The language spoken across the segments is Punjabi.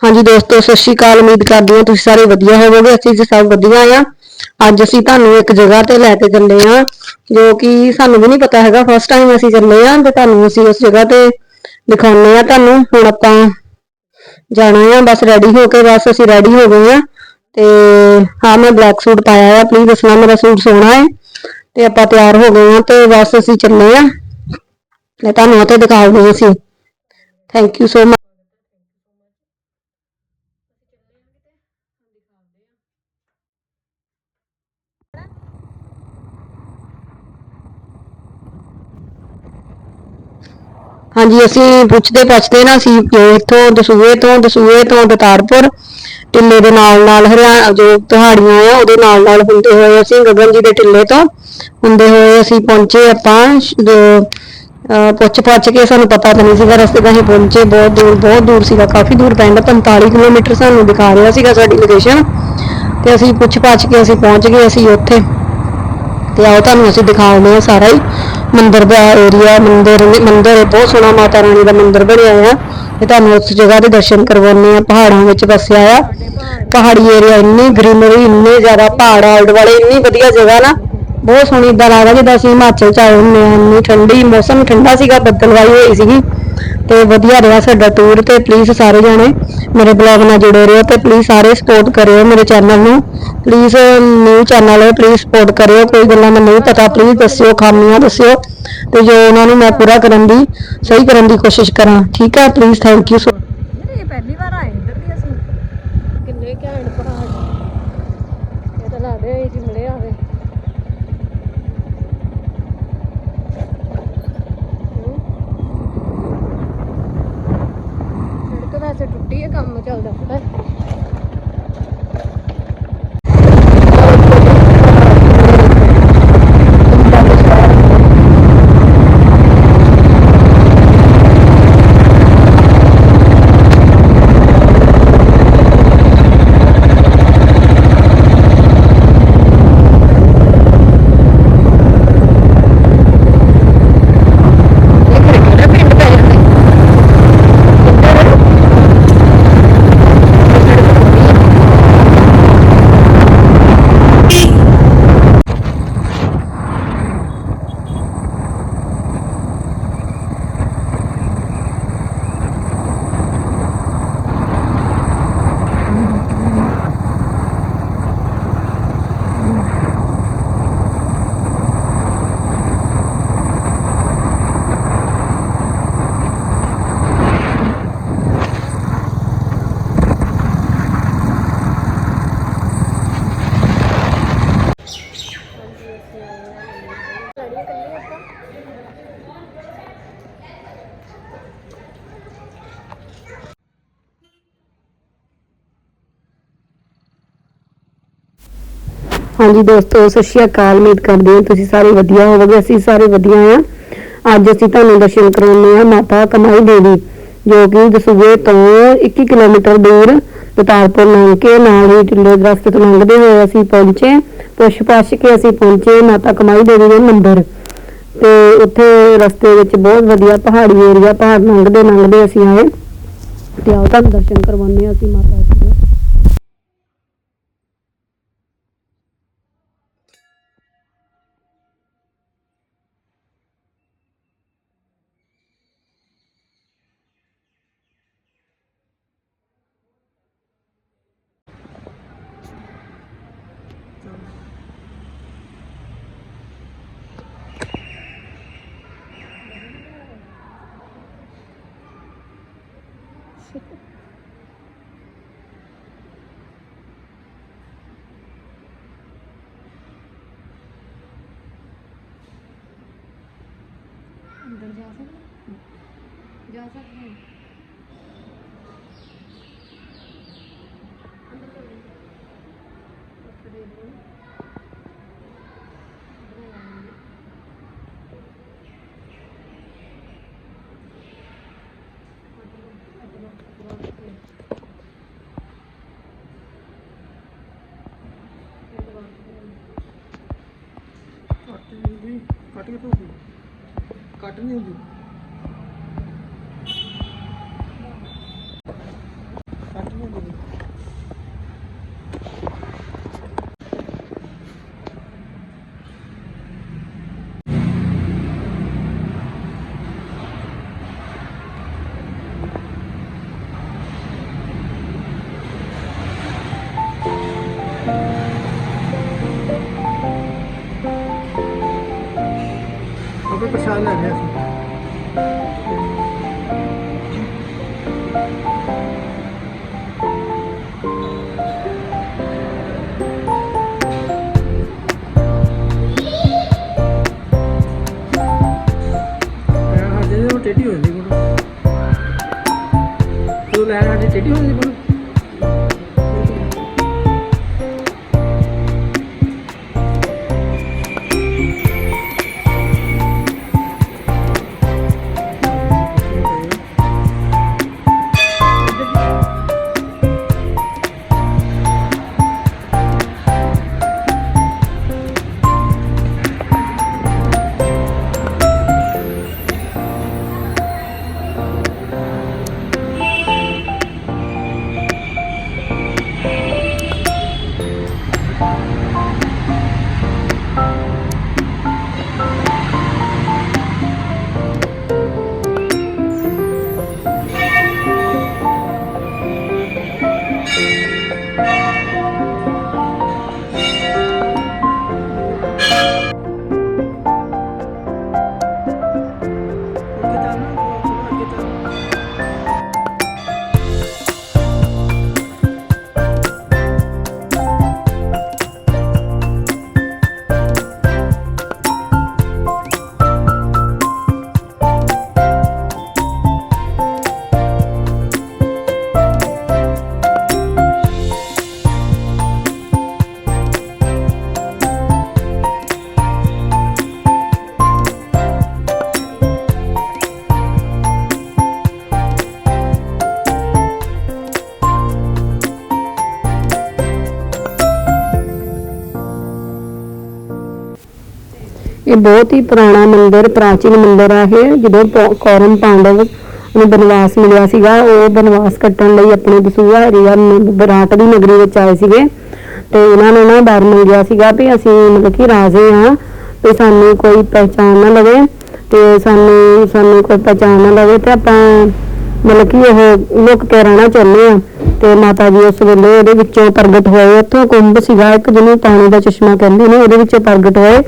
ਹਾਂਜੀ ਦੋਸਤੋ, ਸਤਿ ਸ਼੍ਰੀ ਅਕਾਲ। ਉਮੀਦ ਕਰਦੀ ਹਾਂ ਤੁਸੀਂ ਸਾਰੇ ਵਧੀਆ ਹੋਵੋਗੇ। ਅਸੀਂ ਜੀ ਸਭ ਵਧੀਆ ਆ ਅੱਜ ਅਸੀਂ ਤੁਹਾਨੂੰ ਇੱਕ ਜਗ੍ਹਾ ਤੇ ਲੈ ਕੇ ਚੱਲੇ ਆ ਜੋ ਕਿ ਸਾਨੂੰ ਵੀ ਨਹੀਂ ਪਤਾ ਹੈਗਾ। ਫਸਟ ਟਾਈਮ ਅਸੀਂ ਚੱਲੇ ਆ ਤੇ ਤੁਹਾਨੂੰ ਅਸੀਂ ਉਸ ਜਗ੍ਹਾ ਤੇ ਦਿਖਾਉਂਦੇ ਆ ਤੁਹਾਨੂੰ। ਹੁਣ ਆਪਾਂ ਜਾਣਾ ਆ, ਬਸ ਰੈਡੀ ਹੋ ਕੇ ਬਸ ਅਸੀਂ ਰੈਡੀ ਹੋ ਗਏ ਆ ਤੇ ਹਾਂ, ਮੈਂ ਬਲੈਕ ਸੂਟ ਪਾਇਆ ਆ ਪਲੀਜ਼ ਦੱਸਣਾ ਮੇਰਾ ਸੂਟ ਸੋਹਣਾ ਹੈ। ਤੇ ਆਪਾਂ ਤਿਆਰ ਹੋ ਗਏ ਆ ਤੇ ਬਸ ਅਸੀਂ ਚੱਲੇ ਆ ਤੇ ਤੁਹਾਨੂੰ ਉੱਥੇ ਦਿਖਾਉਂਦੇ ਹਾਂ ਅਸੀਂ। ਥੈਂਕ ਯੂ ਸੋ ਹਾਂਜੀ, ਅਸੀਂ ਪੁੱਛਦੇ ਪੁੱਛਦੇ ਨਾ ਅਸੀਂ ਇੱਥੋਂ ਦਸੂਏ ਤੋਂ ਦਸੂਏ ਤੋਂ ਦਤਾਰਪੁਰ ਟਿੱਲੇ ਦੇ ਨਾਲ ਨਾਲ ਹਰਿਆਣਾ ਜੋ ਪਹਾੜੀਆਂ ਆ, ਉਹਦੇ ਨਾਲ ਨਾਲ ਹੁੰਦੇ ਹੋਏ ਅਸੀਂ ਗਗਨ ਜੀ ਦੇ ਟਿੱਲੇ ਤੋਂ ਹੁੰਦੇ ਹੋਏ ਅਸੀਂ ਪਹੁੰਚੇ ਆਪਾਂ ਪੁੱਛ ਪੁੱਛ ਕੇ ਸਾਨੂੰ ਪਤਾ ਤਾਂ ਨਹੀਂ ਸੀਗਾ, ਰਸਤੇ ਦਾ ਅਸੀਂ ਪਹੁੰਚੇ ਬਹੁਤ ਦੂਰ ਬਹੁਤ ਦੂਰ ਸੀਗਾ, ਕਾਫੀ ਦੂਰ ਪੈਂਦਾ 45 ਕਿਲੋਮੀਟਰ ਸਾਨੂੰ ਦਿਖਾ ਰਿਹਾ ਸੀਗਾ ਸਾਡੀ ਲੋਕੇਸ਼ਨ ਤੇ ਅਸੀਂ ਪੁੱਛ ਪੁੱਛ ਕੇ ਅਸੀਂ ਪਹੁੰਚ ਗਏ ਅਸੀਂ ਉੱਥੇ। ਤੇ ਆਓ ਤੁਹਾਨੂੰ ਅਸੀਂ ਦਿਖਾਉਂਦੇ ਆ ਸਾਰਾ ਹੀ। ਮੰਦਿਰ ਦਾ ਏਰੀਆ ਮੰਦਿਰ ਮੰਦਿਰ ਬਹੁਤ ਸੋਹਣਾ ਮਾਤਾ ਰਾਣੀ ਦਾ ਮੰਦਿਰ ਬਣਿਆ ਹੋਇਆ। ਤੇ ਤੁਹਾਨੂੰ ਉਸ ਜਗ੍ਹਾ ਦੇ ਦਰਸ਼ਨ ਕਰਵਾਉਂਦੇ ਆ ਪਹਾੜਾਂ ਵਿੱਚ ਵਸਿਆ ਆ। ਪਹਾੜੀ ਏਰੀਆ ਇੰਨੀ ਗ੍ਰੀਨਰੀ ਇੰਨੇ ਜ਼ਿਆਦਾ ਪਹਾੜ ਆਲਡ ਵਾਲੇ ਇੰਨੀ ਵਧੀਆ ਜਗ੍ਹਾ ਨਾ। ਬਹੁਤ ਸੋਹਣੀ ਇਦਾਂ ਲੱਗਦਾ ਜਿੱਦਾਂ ਅਸੀਂ ਹਿਮਾਚਲ ਚ ਆਏ ਹੁੰਦੇ ਆ ਇੰਨੀ ਠੰਡੀ ਮੌਸਮ, ਠੰਡਾ ਸੀਗਾ ਬੱਦਲਵਾਈ ਹੋਈ ਸੀਗੀ। ਤੇ ਵਧੀਆ ਰਿਹਾ ਸਾਡਾ ਟੂਰ ਤੇ ਪਲੀਜ਼ ਸਾਰੇ ਜਾਣੇ ਮੇਰੇ ਬਲੌਗ ਨਾਲ ਜੁੜੇ ਰਹੋ ਤੇ ਪਲੀਜ਼ ਸਾਰੇ ਸਪੋਰਟ ਕਰਿਓ ਮੇਰੇ ਚੈਨਲ ਨੂੰ। ਪਲੀਜ਼ ਨਿਊ ਚੈਨਲ ਹੈ ਪਲੀਜ਼ ਸਪੋਰਟ ਕਰਿਓ। ਕੋਈ ਗੱਲਾਂ ਮੈਨੂੰ ਨਹੀਂ ਪਤਾ ਪਲੀਜ਼ ਦੱਸਿਓ, ਖਾਮੀਆਂ ਦੱਸਿਓ ਤੇ ਜੋ ਉਹਨਾਂ ਨੂੰ ਮੈਂ ਪੂਰਾ ਕਰਨ ਦੀ, ਸਹੀ ਕਰਨ ਦੀ ਕੋਸ਼ਿਸ਼ ਕਰਾਂ। ਠੀਕ ਹੈ ਪਲੀਜ਼ ਥੈਂਕ ਯੂ ਸੋ ਇਹ ਪਹਿਲੀ ਵਾਰ ਆਏ ਇੱਧਰ ਦੀ ਅਸੀਂ ਕਿੰਨੇ ਘੈਂਟ ਪਹਾੜ ਇਹ ਤਾਂ ਲੱਗਦੇ ਹੋਈ ਜਿਮਲੇ ਆਵੇ ਸੜਕ ਹੈ ਕੰਮ ਚੱਲਦਾ ਪਤਾ ਹਾਂਜੀ ਦੋਸਤੋ, ਸਤਿ ਸ਼੍ਰੀ ਅਕਾਲ, ਉਮੀਦ ਕਰਦੇ ਹਾਂ ਤੁਸੀਂ ਸਾਰੇ ਵਧੀਆ ਹੋਵੋਗੇ, ਅਸੀਂ ਸਾਰੇ ਵਧੀਆ ਹਾਂ। ਅੱਜ ਅਸੀਂ ਤੁਹਾਨੂੰ ਦਰਸ਼ਨ ਕਰਾਉਂਦੇ ਹਾਂ ਮਾਤਾ ਕਮਾਈ ਦੇਵੀ, ਜੋ ਕਿ ਦਸੂਏ ਤੋਂ 21 ਕਿਲੋਮੀਟਰ ਦੂਰ ਪਤਾਲਪੁਰ ਲੰਘ ਕੇ ਨਾਲ ਹੀ ਟਿੱਲੇ ਦੇ ਤੋਂ ਲੰਘਦੇ ਹੋਏ ਅਸੀਂ ਪਹੁੰਚੇ। ਪੁੱਛ ਪੁੱਛ ਕੇ ਅਸੀਂ ਪਹੁੰਚੇ ਮਾਤਾ ਕਮਾਈ ਦੇਵੀ ਦੇ ਮੰਦਿਰ। ਤੇ ਉੱਥੇ ਰਸਤੇ ਵਿੱਚ ਬਹੁਤ ਵਧੀਆ ਪਹਾੜੀ ਏਰੀਆ, ਪਹਾੜ ਲੰਘਦੇ ਲੰਘਦੇ ਅਸੀਂ ਆਏ। ਤੇ ਆਓ ਤੁਹਾਨੂੰ ਦਰਸ਼ਨ ਕਰਵਾਉਂਦੇ ਹਾਂ ਅਸੀਂ ਮਾਤਾ ਜੀ। ਦੇ ਅੰਦਰ ਜਾ ਸਕਦੇ ਜਾ ਸਕਦੇ ਕੱਟ ਨਹੀਂ ਹੁੰਦੀ ਕੱਟ ਕੇ ਧੋਦੀ ਕੱਟ ਨਹੀਂ ਆਪੇ ਪ੍ਰਸ਼ਾਦ ਲੈ ਲਿਆ ਸੀ ਟੇਢੀ ਹੋ ਜਾਂਦੀ ਕੋਲ ਤੂੰ ਲੈਣ ਸਾਡੇ ਟੇਢੀ ਹੋ ਜਾਂਦੀ ਕੋਲ ਬਹੁਤ ਹੀ ਪੁਰਾਣਾ ਮੰਦਿਰ, ਪ੍ਰਾਚੀਨ ਮੰਦਿਰ ਹੈ ਇਹ। ਜਦੋਂ ਪੌ- ਪਾਂਡਵ ਨੂੰ ਬਨਵਾਸ ਮਿਲਿਆ ਸੀਗਾ, ਉਹ ਬਨਵਾਸ ਕੱਟਣ ਲਈ ਆਪਣੇ ਦਸੂਹਾ ਏਰੀਆ ਵਿਰਾਟ ਦੀ ਨਗਰੀ ਵਿੱਚ ਆਏ ਸੀਗੇ। ਤੇ ਇਹਨਾਂ ਨੇ ਨਾ ਡਰ ਮੰਗਿਆ ਸੀਗਾ ਵੀ ਅਸੀਂ ਮਤਲਬ ਕਿ ਰਾਜੇ ਆ ਤੇ ਸਾਨੂੰ ਕੋਈ ਪਹਿਚਾਨ ਨਾ ਲਵੇ। ਤੇ ਸਾਨੂੰ ਸਾਨੂੰ ਕੋਈ ਪਹਿਚਾਨ ਨਾ ਲਵੇ ਤੇ ਆਪਾਂ ਮਤਲਬ ਕਿ ਉਹ ਲੁਕ ਕੇ ਰਹਿਣਾ ਚਾਹੁੰਦੇ ਆ ਤੇ ਮਾਤਾ ਜੀ ਉਸ ਵੇਲੇ ਉਹਦੇ ਵਿੱਚੋਂ ਪ੍ਰਗਟ ਹੋਏ। ਉੱਥੋਂ ਕੁੰਭ ਸੀਗਾ, ਇੱਕ ਜਿਹਨੂੰ ਪਾਣੀ ਦਾ ਚਸ਼ਮਾ ਕਹਿੰਦੇ ਨੇ, ਉਹਦੇ ਵਿੱਚੋਂ ਪ੍ਰਗਟ ਹੋਏ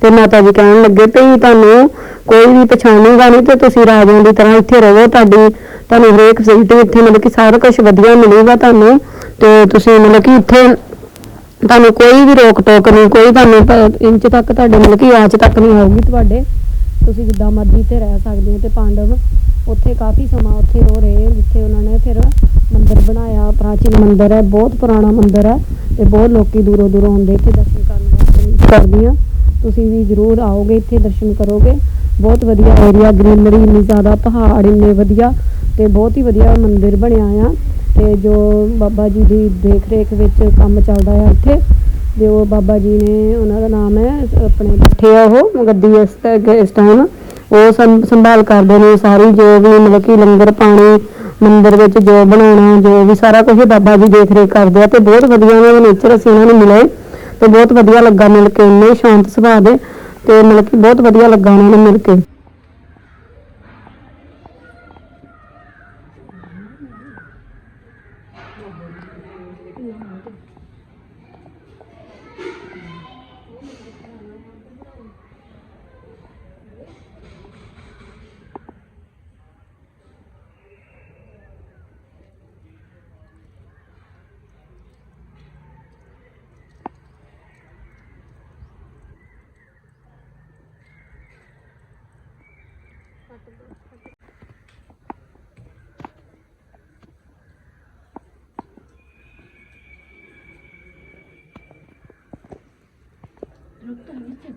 ਤੇ ਮਾਤਾ ਜੀ ਕਹਿਣ ਲੱਗੇ ਵੀ ਤੁਹਾਨੂੰ ਕੋਈ ਵੀ ਪਛਾਣੇਗਾ ਨਹੀਂ ਤੇ ਤੁਸੀਂ ਰਾਜਿਆਂ ਦੀ ਤਰ੍ਹਾਂ ਇੱਥੇ ਰਹੋ। ਤੁਹਾਡੀ, ਤੁਹਾਨੂੰ ਹਰੇਕ ਫੈਸਿਲਿਟੀ ਇੱਥੇ ਮਤਲਬ ਕਿ ਸਾਰਾ ਕੁਝ ਵਧੀਆ ਮਿਲੇਗਾ ਤੁਹਾਨੂੰ ਤੇ ਤੁਸੀਂ ਮਤਲਬ ਕਿ ਇੱਥੇ ਤੁਹਾਨੂੰ ਕੋਈ ਵੀ ਰੋਕ ਟੋਕ ਨਹੀਂ, ਕੋਈ ਤੁਹਾਨੂੰ ਇੰਚ ਤੱਕ ਤੁਹਾਡੇ ਮਤਲਬ ਕਿ ਆਂਚ ਤੱਕ ਨਹੀਂ ਆਊਗੀ ਤੁਹਾਡੇ। ਤੁਸੀਂ ਜਿੱਦਾਂ ਮਰਜ਼ੀ ਤੇ ਰਹਿ ਸਕਦੇ ਹੋ ਤੇ ਪਾਂਡਵ ਉੱਥੇ ਕਾਫੀ ਸਮਾਂ ਉੱਥੇ ਉਹ ਰਹੇ ਜਿੱਥੇ ਉਹਨਾਂ ਨੇ ਫਿਰ ਮੰਦਿਰ ਬਣਾਇਆ, ਪ੍ਰਾਚੀਨ ਮੰਦਿਰ ਹੈ, ਬਹੁਤ ਪੁਰਾਣਾ ਮੰਦਿਰ ਹੈ ਤੇ ਬਹੁਤ ਲੋਕੀ ਦੂਰੋਂ ਦੂਰੋਂ ਆਉਂਦੇ ਇੱਥੇ ਦਰਸ਼ਨ ਕਰਨ ਵਾਸਤੇ ਕਰਦੀਆਂ ਤੁਸੀਂ ਵੀ ਜ਼ਰੂਰ ਆਓਗੇ, ਇੱਥੇ ਦਰਸ਼ਨ ਕਰੋਗੇ। ਬਹੁਤ ਵਧੀਆ ਏਰੀਆ ਗ੍ਰੀਨਰੀ ਇੰਨੀ ਜ਼ਿਆਦਾ ਪਹਾੜ ਇੰਨੇ ਵਧੀਆ ਤੇ ਬਹੁਤ ਹੀ ਵਧੀਆ ਮੰਦਿਰ ਬਣਿਆ ਆ। ਤੇ ਜੋ ਬਾਬਾ ਜੀ ਦੀ ਦੇਖ ਰੇਖ ਵਿੱਚ ਕੰਮ ਚੱਲਦਾ ਆ ਇੱਥੇ ਜੋ ਬਾਬਾ ਜੀ ਨੇ ਉਹਨਾਂ ਦਾ ਨਾਮ ਹੈ, ਆਪਣੇ ਬੈਠੇ ਆ ਉਹ, ਗੱਦੀ ਇਸ ਤ- ਇਸ ਟਾਈਮ ਉਹ ਸੰ- ਸੰਭਾਲ ਕਰਦੇ ਨੇ ਸਾਰੀ, ਜੋ ਵੀ ਮਤਲਬ ਕਿ ਲੰਗਰ ਪਾਣੀ, ਮੰਦਿਰ ਵਿੱਚ ਜੋ ਬਣਾਉਣਾ, ਜੋ ਵੀ ਸਾਰਾ ਕੁਝ ਬਾਬਾ ਜੀ ਦੇਖ ਰੇਖ ਕਰਦੇ ਆ, ਤੇ ਬਹੁਤ ਵਧੀਆ ਉਹਨਾਂ ਦਾ ਨੇਚਰ ਅਸੀਂ ਉਹਨਾਂ ਨੂੰ ਮਿਲੇ ਤੇ ਬਹੁਤ ਵਧੀਆ ਲੱਗਾ ਮਿਲ ਕੇ, ਇੰਨੇ ਸ਼ਾਂਤ ਸੁਭਾਅ ਦੇ, ਤੇ ਮਤਲਬ ਕਿ ਬਹੁਤ ਵਧੀਆ ਲੱਗਾ ਉਹਨਾਂ ਨੂੰ ਮਿਲ ਕੇ। 有动力劲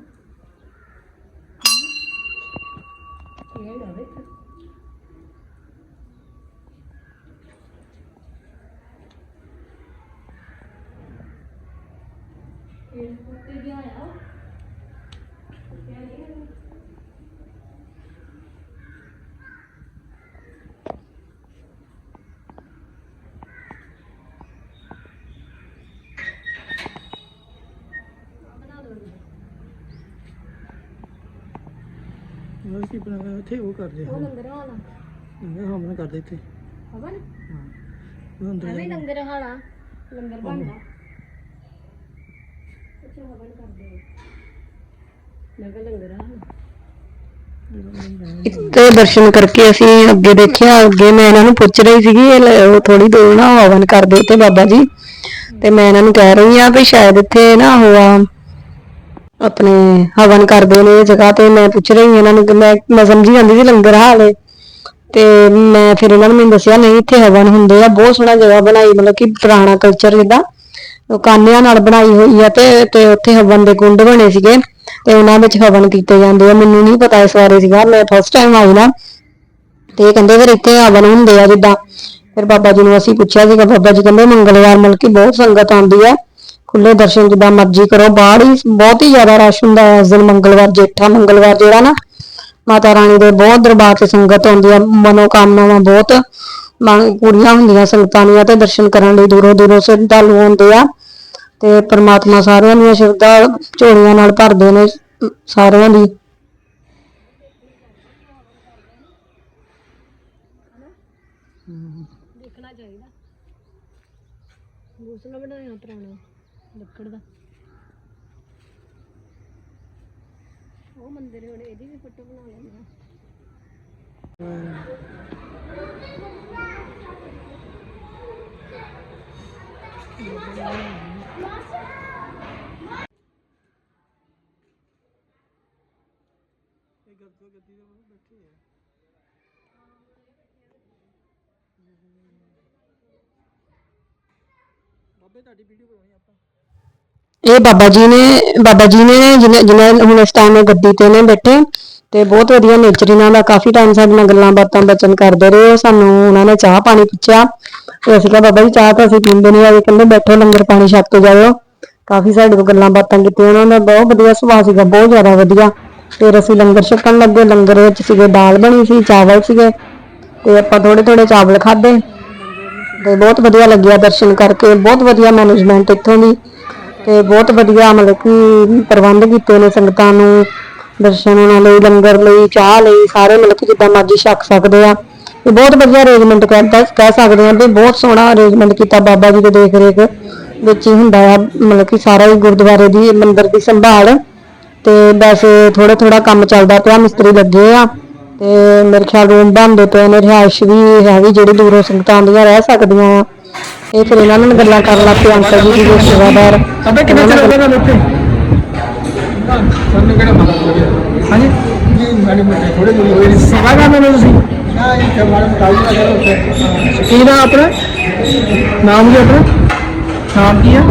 ਮਤਲਬ ਕਿ ਬਣਾ- ਇੱਥੇ ਉਹ ਕਰਦੇ ਉਹ ਹਾਂ ਲੰਗਰ ਹਾਲਾ ਹਮਲਾ ਕਰਦੇ ਇੱਥੇ। ਹਵਨ ਉਹ ਅੰਦਰ ਐਵੇਂ ਲੰਗਰ ਹਾਲਾ ਲੰਗਰ ਬਣਦਾ ਅੱਛਾ ਹਵਨ ਕਰਦੇ। ਮੈਂ ਕਿਹਾ ਲੰਗਰ ਹਾਲਾ ਤੇ ਦਰਸ਼ਨ ਕਰਕੇ ਅਸੀਂ ਅੱਗੇ ਦੇਖਿਆ ਅੱਗੇ ਮੈਂ ਇਹਨਾਂ ਨੂੰ ਪੁੱਛ ਰਹੀ ਸੀਗੀ ਇਹ ਲ- ਉਹ ਥੋੜੀ ਦੂਰ ਨਾ ਹਵਨ ਕਰਦੇ ਤੇ ਬਾਬਾ ਜੀ। ਤੇ ਮੈਂ ਇਹਨਾਂ ਨੂੰ ਕਹਿ ਰਹੀ ਆ ਵੀ ਸ਼ਾਇਦ ਇੱਥੇ ਨਾ ਹੋਆ ਆਪਣੇ ਹਵਨ ਕਰਦੇ ਨੇ ਇਹ ਜਗ੍ਹਾ ਤੇ ਮੈਂ ਪੁੱਛ ਰਹੀ ਇਹਨਾਂ ਨੂੰ ਕਿ ਮੈਂ ਮੈਂ ਸਮਝੀ ਜਾਂਦੀ ਸੀ ਲੰਗਰ ਹਾਲੇ। ਤੇ ਮੈਂ ਫਿਰ ਇਹਨਾਂ ਨੇ ਮੈਨੂੰ ਦੱਸਿਆ, ਨਹੀਂ, ਇੱਥੇ ਹਵਨ ਹੁੰਦੇ ਆ, ਬਹੁਤ ਸੋਹਣਾ ਜਗ੍ਹਾ ਬਣਾਈ, ਮਤਲਬ ਕਿ ਪੁਰਾਣਾ ਕਲਚਰ ਜਿੱਦਾਂ। ਕਾਨਿਆਂ ਨਾਲ ਬਣਾਈ ਹੋਈ ਆ ਤੇ ਤੇ ਉੱਥੇ ਹਵਨ ਦੇ ਕੁੰਡ ਬਣੇ ਸੀਗੇ। ਤੇ ਉਹਨਾਂ ਵਿੱਚ ਹਵਨ ਕੀਤੇ ਜਾਂਦੇ ਆ। ਮੈਨੂੰ ਨਹੀਂ ਪਤਾ ਇਸ ਬਾਰੇ ਸੀਗਾ, ਮੈਂ ਫਸਟ ਟਾਈਮ ਆਈ ਨਾ। ਤੇ ਕਹਿੰਦੇ ਫਿਰ ਇੱਥੇ ਹਵਨ ਹੁੰਦੇ ਆ ਜਿੱਦਾਂ। ਫਿਰ ਬਾਬਾ ਜੀ ਨੂੰ ਅਸੀਂ ਪੁੱਛਿਆ ਸੀਗਾ, ਬਾਬਾ ਜੀ ਕਹਿੰਦੇ ਮੰਗਲਵਾਰ ਮਤਲਬ ਕਿ ਬਹੁਤ ਸੰਗਤ ਆਉਂਦੀ ਹੈ ਖੁੱਲੇ ਦਰਸ਼ਨ ਜਿੱਦਾਂ ਮਰਜ਼ੀ ਕਰੋ। ਬਾਹਰ ਹੀ ਬਹੁਤ ਹੀ ਜ਼ਿਆਦਾ ਰਸ਼ ਹੁੰਦਾ ਹੈ। ਇਸ ਦਿਨ ਮੰਗਲਵਾਰ, ਜੇਠਾ ਮੰਗਲਵਾਰ ਜਿਹੜਾ ਨਾ, ਮਾਤਾ ਰਾਣੀ ਦੇ ਬਹੁਤ ਦਰਬਾਰ ਤੇ ਸੰਗਤ ਆਉਂਦੀ ਆ ਮਨੋਕਾਮਨਾਵਾਂ ਬਹੁਤ ਪੂਰੀਆਂ ਹੁੰਦੀਆਂ ਸੰਗਤਾਂ ਦੀਆਂ ਤੇ ਦਰਸ਼ਨ ਕਰਨ ਲਈ ਦੂਰੋਂ ਦੂਰੋਂ ਸ਼ਰਧਾਲੂ ਆਉਂਦੇ ਆ। ਤੇ ਪ੍ਰਮਾਤਮਾ ਸਾਰਿਆਂ ਦੀਆਂ ਸ਼ਰਧਾ ਝੋਲੀਆਂ ਨਾਲ ਭਰਦੇ ਨੇ ਸਾਰਿਆਂ ਦੀ। ਦੇਖਣਾ ਚਾਹੀਦਾ। ਗੂਸਲਾ ਬਣਾਇਆ ਪੁਰਾਣਾ। ਲੱਕੜ ਦਾ। ਉਹ ਮੰਦਿਰ ਹੁਣ ਇਹਦੀ ਵੀ ਫੋਟੋ ਬਣਾ ਲੈਂਦੇ ਆ। ਇਹ ਗੱਦੀ ਗੱਦੀ ਦੇ ਵਿੱਚ ਬੈਠੇ ਆ। ਬਾਬੇ, ਤੁਹਾਡੀ ਵੀਡੀਓ ਬਣਾਉਣੀ ਆਪਾਂ। ਇਹ ਬਾਬਾ ਜੀ ਨੇ, ਬਾਬਾ ਜੀ ਨੇ ਜਿਹਨੇ ਜਿਹਨੇ ਹੁਣ ਇਸ ਟਾਈਮ ਗੱਦੀ ਤੇ ਨੇ ਬੈਠੇ, ਤੇ ਬਹੁਤ ਵਧੀਆ ਨੇਚਰ ਇਹਨਾਂ ਦਾ, ਕਾਫੀ ਟਾਈਮ ਸਾਡੇ ਨਾਲ ਗੱਲਾਂ ਬਾਤਾਂ ਬਚਨ ਕਰਦੇ ਰਹੇ, ਸਾਨੂੰ ਉਹਨਾਂ ਨੇ ਚਾਹ ਪਾਣੀ ਪੁੱਛਿਆ, ਤੇ ਅਸੀਂ ਕਿਹਾ, ਬਾਬਾ ਜੀ, ਚਾਹ ਤਾਂ ਅਸੀਂ ਪੀਂਦੇ ਨਹੀਂ ਆਏ ਕਹਿੰਦੇ, ਬੈਠੋ, ਲੰਗਰ ਪਾਣੀ ਛਕ ਕੇ ਜਾਇਓ। ਕਾਫੀ ਸਾਡੇ ਕੋਲ ਗੱਲਾਂ ਬਾਤਾਂ ਕੀਤੀਆਂ ਉਹਨਾਂ ਦਾ ਬਹੁਤ ਵਧੀਆ ਸੁਭਾਅ ਸੀਗਾ, ਬਹੁਤ ਜ਼ਿਆਦਾ ਵਧੀਆ। ਫਿਰ ਅਸੀਂ ਲੰਗਰ ਛਕਣ ਲੱਗੇ, ਲੰਗਰ ਵਿੱਚ ਸੀਗੇ, ਦਾਲ ਬਣੀ ਸੀ, ਚਾਵਲ ਸੀਗੇ, ਤੇ ਆਪਾਂ ਥੋੜੇ ਥੋੜੇ ਚਾਵਲ ਖਾਦੇ ਤੇ ਬਹੁਤ ਵਧੀਆ ਲੱਗਿਆ ਦਰਸ਼ਨ ਕਰਕੇ, ਬਹੁਤ ਵਧੀਆ ਮੈਨੇਜਮੈਂਟ ਇੱਥੋਂ ਦੀ। ਤੇ ਬਹੁਤ ਵਧੀਆ ਮਤਲਬ ਕਿ ਪ੍ਰਬੰਧ ਕੀਤੇ ਨੇ ਸੰਗਤਾਂ ਨੂੰ, ਦਰਸ਼ਨ ਉਹਨਾਂ ਲਈ, ਲੰਗਰ ਲਈ, ਚਾਹ ਲਈ, ਸਾਰੇ ਮਤਲਬ ਕਿ ਜਿੱਦਾਂ ਮਰਜ਼ੀ ਛਕ ਸਕਦੇ ਆ। ਇਹ ਬਹੁਤ ਵਧੀਆ ਅਰੇਂਜਮੈਂਟ ਕਰਤਾ ਕਹਿ ਸਕਦੇ ਆ ਵੀ ਬਹੁਤ ਸੋਹਣਾ ਅਰੇਂਜਮੈਂਟ ਕੀਤਾ ਬਾਬਾ ਜੀ ਦੇ ਦੇਖ ਰੇਖ ਵਿੱਚ ਹੀ ਹੁੰਦਾ ਆ, ਮਤਲਬ ਕਿ ਸਾਰਾ ਹੀ ਗੁਰਦੁਆਰੇ ਦੀ, ਮੰਦਿਰ ਦੀ ਸੰਭਾਲ। ਤੇ ਵੈਸੇ ਥੋੜਾ ਥੋੜਾ ਕੰਮ ਚੱਲਦਾ ਪਿਆ, ਮਿਸਤਰੀ ਲੱਗੇ ਆ। ਤੇ ਮੇਰੇ ਖਿਆਲ ਰੂਮ ਬਣਦੇ ਪਏ ਨੇ, ਰਿਹਾਇਸ਼ ਵੀ ਹੈਗੀ, ਜਿਹੜੀ ਦੂਰੋਂ ਸੰਗਤਾਂ ਆਉਂਦੀਆਂ ਰਹਿ ਸਕਦੀਆਂ ਆ। ਇਹ ਫਿਰ ਇਹਨਾਂ ਨਾਲ ਗੱਲਾਂ ਕਰਨ ਲੱਗ ਪਏ ਅੰਕਲ ਜੀ ਜਿਹੜੇ ਸੇਵਾਦਾਰ। ਅਬੇ ਕਿੰਨਾ ਚਿਰ ਹੋ ਗਿਆ ਤੁਹਾਨੂੰ ਇੱਥੇ? ਸਾਨੂੰ ਕਿਹੜਾ ਪਤਾ ਲੱਗਿਆ ਹਾਂਜੀ? ਜੀ ਮਾੜੀ ਮੋਟੀ ਥੋੜੇ ਜਿਹੀ ਹੋਈ ਸੇਵਾ ਕਰਦੇ ਨੇ ਤੁਸੀਂ? ਹਾਂ ਇਹ ਤੇ ਮਾੜਾ ਮੋਟਾ ਹੀ ਕਰੋ ਉੱਥੇ। ਕੀ ਨਾਮ ਆਪਣਾ? ਨਾਮ ਕੀ ਆਪਣਾ? ਨਾਮ ਕੀ ਹੈ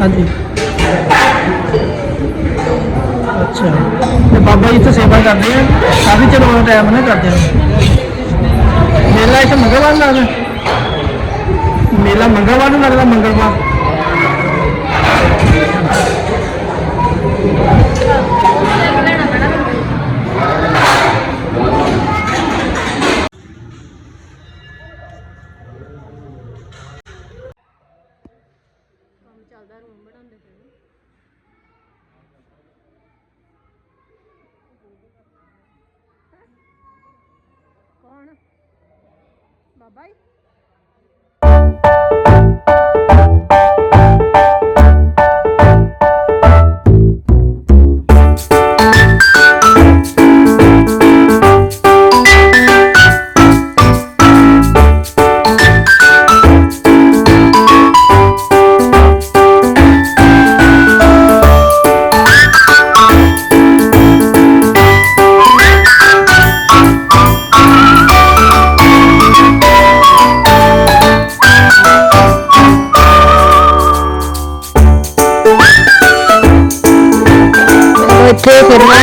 ਹਾਂਜੀ। ਅੱਛਾ। ਤੇ ਬਾਬਾ ਜੀ ਇੱਥੇ ਸੇਵਾ ਕਰਦੇ ਆ। ਕਾਫੀ ਚਿਰ ਹੋ ਟਾਈਮ ਨਾ ਕਰਦੇ ਆ ਮੇਲਾ ਇੱਥੇ ਮੰਗਲਵਾਰ ਨੂੰ ਲੱਗਦਾ। ਮੇਲਾ ਮੰਗਲਵਾਰ ਨੂੰ ਲੱਗਦਾ ਮੰਗਲਵਾਰ। ਚੱਲਦਾ ਰੂਮ ਬਣਾਉਂਦੇ ਪਏ ਨੇ। ਕੌਣ? ਬਾਬਾ ਜੀ?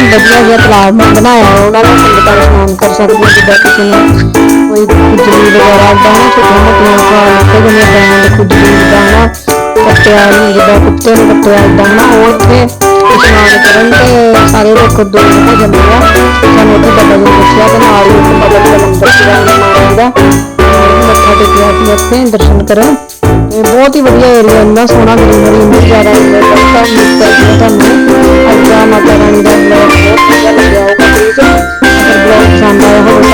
ਵਧੀਆ ਜਿਹਾ ਤਲਾਬ ਬਣਾਇਆ ਉਹਨਾਂ ਨੂੰ ਸੰਗਤਾਂ ਇਸ਼ਨਾਨ ਕਰ ਸਕਦੀਆਂ ਜਿੱਦਾਂ ਕਿਸੇ ਨੂੰ ਕੋਈ ਖੁਜਲੀ ਵਗੈਰਾ ਏਦਾਂ ਨਾ ਛੋਟੀਆਂ ਮੋਟੀਆਂ ਸਾਲ ਨਿਕਲ ਜਾਂਦੀਆਂ ਬੈਂਡ ਖੁਜਲੀ ਜਿੱਦਾਂ ਨਾ ਕੱਟਿਆ ਨੂੰ, ਜਿੱਦਾਂ ਕੁੱਤੇ ਨੂੰ ਕੱਟਿਆ ਏਦਾਂ ਨਾ, ਉਹ ਇੱਥੇ ਇਸ਼ਨਾਨ ਕਰਨ ਤੇ ਸਾਰੇ ਲੋਕ ਦੂਰ ਹੋ ਜਾਂਦੇ ਆ। ਸਾਨੂੰ ਉੱਥੇ ਬਾਬਾ ਜੀ ਦੱਸਿਆ ਤੇ ਨਾਲ ਹੀ ਉੱਥੇ ਬਾਬਾ ਜੀ ਦਾ ਮੰਦਿਰ ਸੀਗਾ ਮਾਤਾ ਮੱਥਾ ਟੇਕਿਆ ਸੀ ਉੱਥੇ ਦਰਸ਼ਨ ਕਰਨ। ਨੇ ਬਹੁਤ ਹੀ ਵਧੀਆ ਏਰੀਆ ਇੰਨਾ ਸੋਹਣਾ ਗ੍ਰੀਨਰੀ ਇੰਨੀ ਜ਼ਿਆਦਾ ਹੈ ਬਹੁਤ ਮਿਸ ਤੁਹਾਨੂੰ। ਅੱਜ ਦਾ ਮਾਤਾ ਰਾਣੀ ਦਾ ਬਲੌਗ ਬਹੁਤ ਵਧੀਆ ਲੱਗਿਆ ਬਲੌਗ ਪਸੰਦ ਆਇਆ ਹੋਵੇ